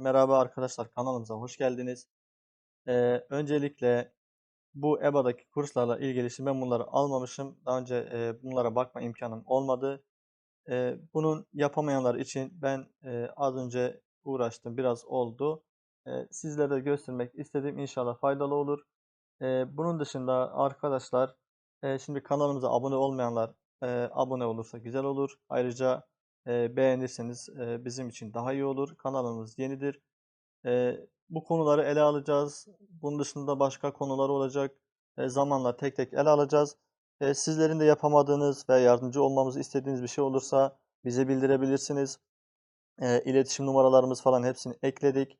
Merhaba arkadaşlar kanalımıza hoş geldiniz. Ee, öncelikle bu EBA'daki kurslarla ilgili şimdi ben bunları almamışım. Daha önce e, bunlara bakma imkanım olmadı. E, bunun yapamayanlar için ben e, az önce uğraştım biraz oldu. E, sizlere de göstermek istedim inşallah faydalı olur. E, bunun dışında arkadaşlar e, şimdi kanalımıza abone olmayanlar e, abone olursa güzel olur. Ayrıca e, beğenirseniz bizim için daha iyi olur. Kanalımız yenidir. Bu konuları ele alacağız. Bunun dışında başka konular olacak. Zamanla tek tek ele alacağız. Sizlerin de yapamadığınız ve yardımcı olmamızı istediğiniz bir şey olursa bize bildirebilirsiniz. E, iletişim numaralarımız falan hepsini ekledik.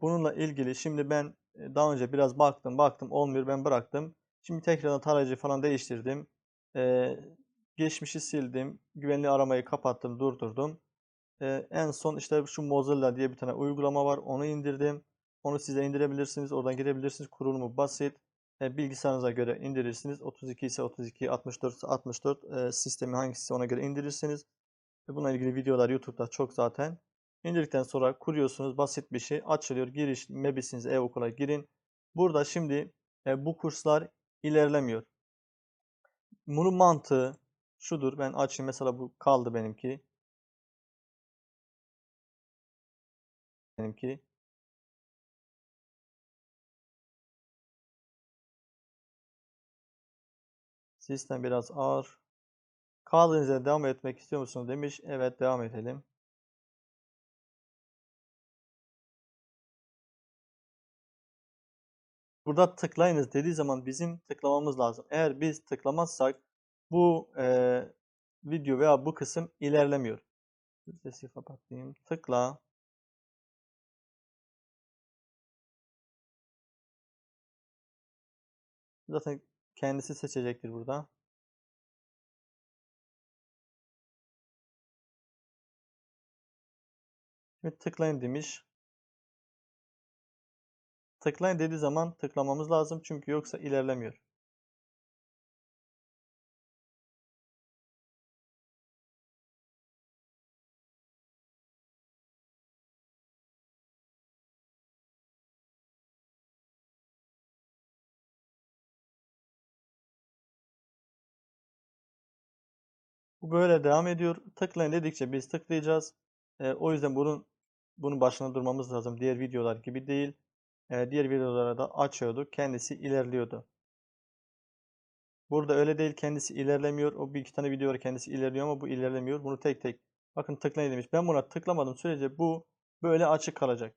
Bununla ilgili şimdi ben daha önce biraz baktım baktım olmuyor ben bıraktım. Şimdi tekrardan tarayıcı falan değiştirdim. Geçmişi sildim. Güvenli aramayı kapattım durdurdum. Ee, en son işte şu Mozilla diye bir tane uygulama var. Onu indirdim. Onu siz de indirebilirsiniz. Oradan girebilirsiniz. Kurulumu basit. E, bilgisayarınıza göre indirirsiniz. 32 ise 32, 64 ise 64. E, sistemi hangisi ona göre indirirsiniz. E, bununla ilgili videolar YouTube'da çok zaten. İndirdikten sonra kuruyorsunuz. Basit bir şey. Açılıyor. Giriş, MEBİS'iniz e-okula girin. Burada şimdi e, bu kurslar ilerlemiyor. Bunun mantığı şudur. Ben açayım. Mesela bu kaldı benimki. benimki. Sistem biraz ağır. Kaldığınız yerden devam etmek istiyor musunuz demiş. Evet devam edelim. Burada tıklayınız dediği zaman bizim tıklamamız lazım. Eğer biz tıklamazsak bu e, video veya bu kısım ilerlemiyor. Sesi kapatayım. Tıkla. Zaten kendisi seçecektir burada. Şimdi tıklayın demiş. Tıklayın dediği zaman tıklamamız lazım çünkü yoksa ilerlemiyor. Bu böyle devam ediyor. Tıklayın dedikçe biz tıklayacağız. E, o yüzden bunun bunun başına durmamız lazım. Diğer videolar gibi değil. E, diğer videolara da açıyorduk. Kendisi ilerliyordu. Burada öyle değil. Kendisi ilerlemiyor. O bir iki tane video var kendisi ilerliyor ama bu ilerlemiyor. Bunu tek tek bakın tıklayın demiş. Ben buna tıklamadım sürece bu böyle açık kalacak.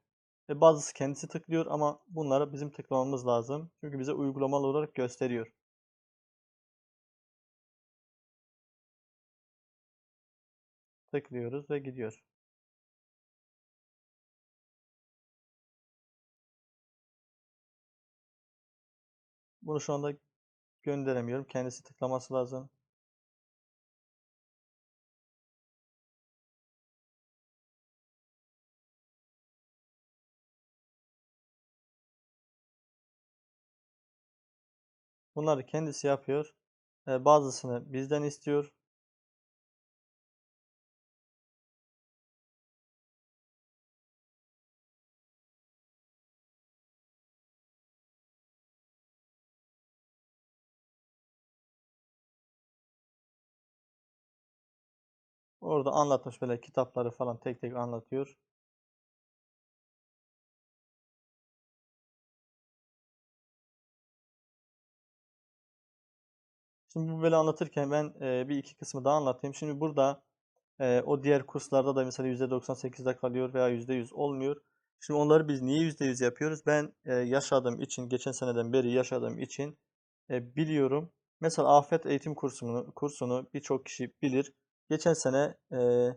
E, bazısı kendisi tıklıyor ama bunlara bizim tıklamamız lazım. Çünkü bize uygulamalı olarak gösteriyor. Tıklıyoruz ve gidiyor. Bunu şu anda gönderemiyorum. Kendisi tıklaması lazım. Bunları kendisi yapıyor. Ee, bazısını bizden istiyor. Orada anlatmış böyle kitapları falan tek tek anlatıyor. Şimdi bu böyle anlatırken ben bir iki kısmı daha anlatayım. Şimdi burada o diğer kurslarda da mesela %98'de kalıyor veya %100 olmuyor. Şimdi onları biz niye %100 yapıyoruz? Ben yaşadığım için, geçen seneden beri yaşadığım için biliyorum. Mesela afet eğitim kursunu, kursunu birçok kişi bilir. Geçen sene e,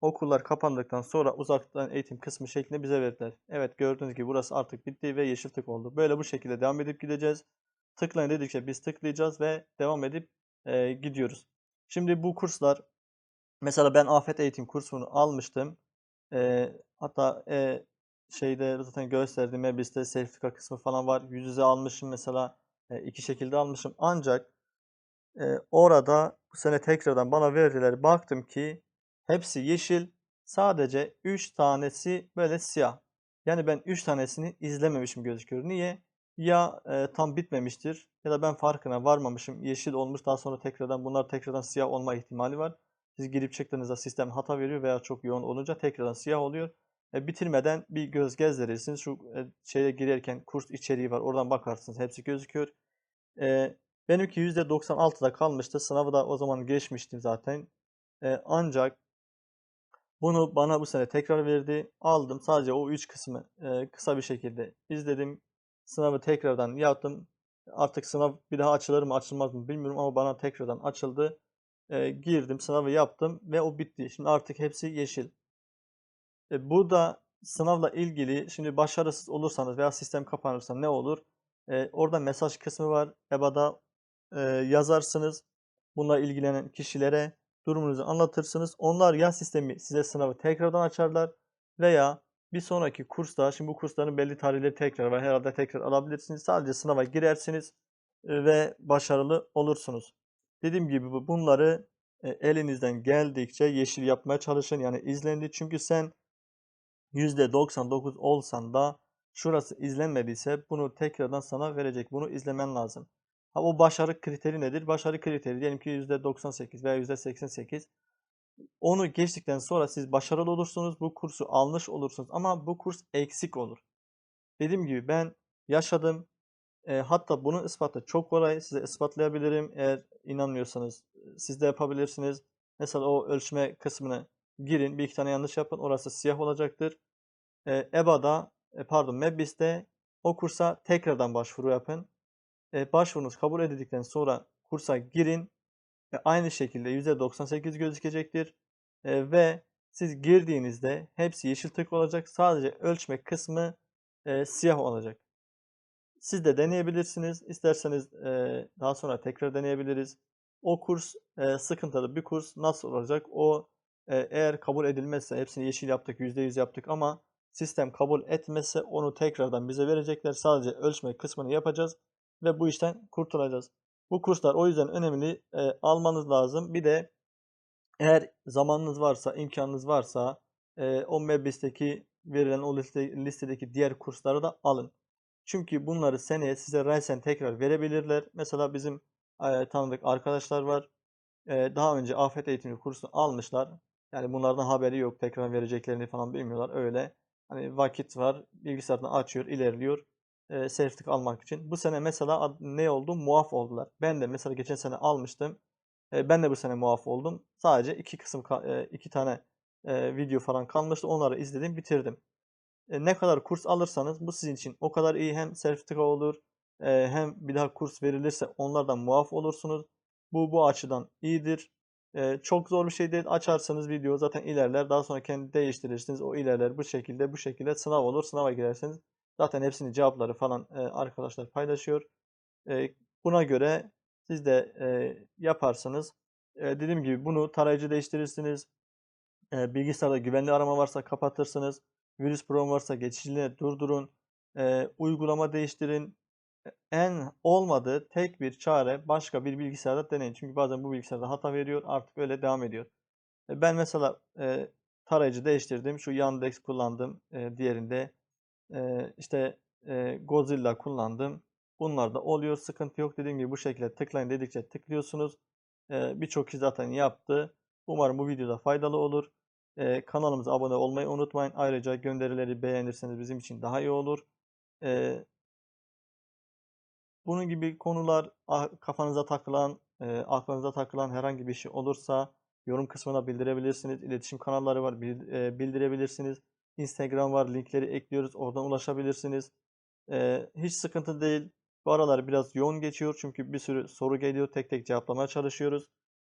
okullar kapandıktan sonra uzaktan eğitim kısmı şeklinde bize verdiler. Evet gördüğünüz gibi burası artık bitti ve yeşil tık oldu. Böyle bu şekilde devam edip gideceğiz. Tıklayın dedikçe biz tıklayacağız ve devam edip e, gidiyoruz. Şimdi bu kurslar mesela ben afet eğitim kursunu almıştım. E, hatta e, şeyde zaten gösterdiğim Mebis'te sertifika kısmı falan var. Yüz yüze almışım mesela. E, iki şekilde almışım. Ancak e, orada bu sene tekrardan bana verdiler. Baktım ki hepsi yeşil. sadece 3 tanesi böyle siyah. Yani ben 3 tanesini izlememişim gözüküyor. Niye? Ya e, tam bitmemiştir ya da ben farkına varmamışım. Yeşil olmuş daha sonra tekrardan bunlar tekrardan siyah olma ihtimali var. Siz girip çıktığınızda sistem hata veriyor veya çok yoğun olunca tekrardan siyah oluyor. E, bitirmeden bir göz gezdirirsiniz. Şu e, şeye girerken kurs içeriği var. Oradan bakarsınız. Hepsi gözüküyor. E, benimki %96'da kalmıştı. Sınavı da o zaman geçmiştim zaten. E, ancak bunu bana bu sene tekrar verdi. Aldım. Sadece o 3 kısmı e, kısa bir şekilde izledim. Sınavı tekrardan yaptım. Artık sınav bir daha açılır mı açılmaz mı bilmiyorum ama bana tekrardan açıldı. E, girdim, sınavı yaptım ve o bitti. Şimdi artık hepsi yeşil. E, burada sınavla ilgili şimdi başarısız olursanız veya sistem kapanırsa ne olur? E, orada mesaj kısmı var. EBA'da e, yazarsınız. Bununla ilgilenen kişilere durumunuzu anlatırsınız. Onlar ya sistemi size sınavı tekrardan açarlar veya bir sonraki kursta, şimdi bu kursların belli tarihleri tekrar var. Herhalde tekrar alabilirsiniz. Sadece sınava girersiniz ve başarılı olursunuz. Dediğim gibi bunları elinizden geldikçe yeşil yapmaya çalışın. Yani izlendi. Çünkü sen %99 olsan da şurası izlenmediyse bunu tekrardan sana verecek. Bunu izlemen lazım. Ha, o başarı kriteri nedir? Başarı kriteri diyelim ki %98 veya %88. Onu geçtikten sonra siz başarılı olursunuz. Bu kursu almış olursunuz. Ama bu kurs eksik olur. Dediğim gibi ben yaşadım. E, hatta bunun ispatı çok kolay. Size ispatlayabilirim. Eğer inanmıyorsanız siz de yapabilirsiniz. Mesela o ölçme kısmını girin. Bir iki tane yanlış yapın. Orası siyah olacaktır. E, EBA'da e, pardon MEBİS'te o kursa tekrardan başvuru yapın. E, başvurunuz kabul edildikten sonra kursa girin. E, aynı şekilde %98 gözükecektir. E, ve siz girdiğinizde hepsi yeşil tık olacak. Sadece ölçme kısmı e, siyah olacak. Siz de deneyebilirsiniz. İsterseniz e, daha sonra tekrar deneyebiliriz. O kurs sıkıntılı bir kurs nasıl olacak? O eğer kabul edilmezse hepsini yeşil yaptık, %100 yaptık ama sistem kabul etmezse onu tekrardan bize verecekler. Sadece ölçme kısmını yapacağız ve bu işten kurtulacağız. Bu kurslar o yüzden önemli. E, almanız lazım. Bir de eğer zamanınız varsa, imkanınız varsa e, o MEBİS'teki verilen o liste, listedeki diğer kursları da alın. Çünkü bunları seneye size resen tekrar verebilirler. Mesela bizim e, tanıdık arkadaşlar var. E, daha önce afet eğitimi kursunu almışlar. Yani bunlardan haberi yok. Tekrar vereceklerini falan bilmiyorlar. Öyle hani vakit var. Bilgisayardan açıyor, ilerliyor. E, sertifika almak için. Bu sene mesela ne oldu? Muaf oldular. Ben de mesela geçen sene almıştım. E, ben de bu sene muaf oldum. Sadece iki kısım, e, iki tane e, video falan kalmıştı. Onları izledim, bitirdim. E, ne kadar kurs alırsanız bu sizin için o kadar iyi. Hem sertifika olur, e, hem bir daha kurs verilirse onlardan muaf olursunuz. Bu bu açıdan iyidir. E, çok zor bir şey değil. Açarsanız video zaten ilerler. Daha sonra kendi değiştirirsiniz. O ilerler bu şekilde bu şekilde sınav olur. Sınava girerseniz zaten hepsini cevapları falan e, arkadaşlar paylaşıyor. E, buna göre siz de e, yaparsanız e, dediğim gibi bunu tarayıcı değiştirirsiniz. E, bilgisayarda güvenli arama varsa kapatırsınız. Virüs program varsa geçiciliğini durdurun. E, uygulama değiştirin. En olmadığı tek bir çare başka bir bilgisayarda deneyin. Çünkü bazen bu bilgisayarda hata veriyor. Artık öyle devam ediyor. E, ben mesela e, tarayıcı değiştirdim. Şu Yandex kullandım. E, diğerinde e, işte Godzilla kullandım. Bunlar da oluyor. Sıkıntı yok. Dediğim gibi bu şekilde tıklayın dedikçe tıklıyorsunuz. E, Birçok kişi zaten yaptı. Umarım bu videoda faydalı olur. Kanalımıza abone olmayı unutmayın. Ayrıca gönderileri beğenirseniz bizim için daha iyi olur. Bunun gibi konular kafanıza takılan, e, aklınıza takılan herhangi bir şey olursa yorum kısmına bildirebilirsiniz. İletişim kanalları var, bildirebilirsiniz. Instagram var, linkleri ekliyoruz. Oradan ulaşabilirsiniz. E, hiç sıkıntı değil. Bu aralar biraz yoğun geçiyor çünkü bir sürü soru geliyor. Tek tek cevaplamaya çalışıyoruz.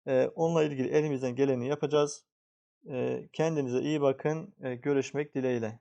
E, onunla ilgili elimizden geleni yapacağız. E, kendinize iyi bakın. E, görüşmek dileğiyle.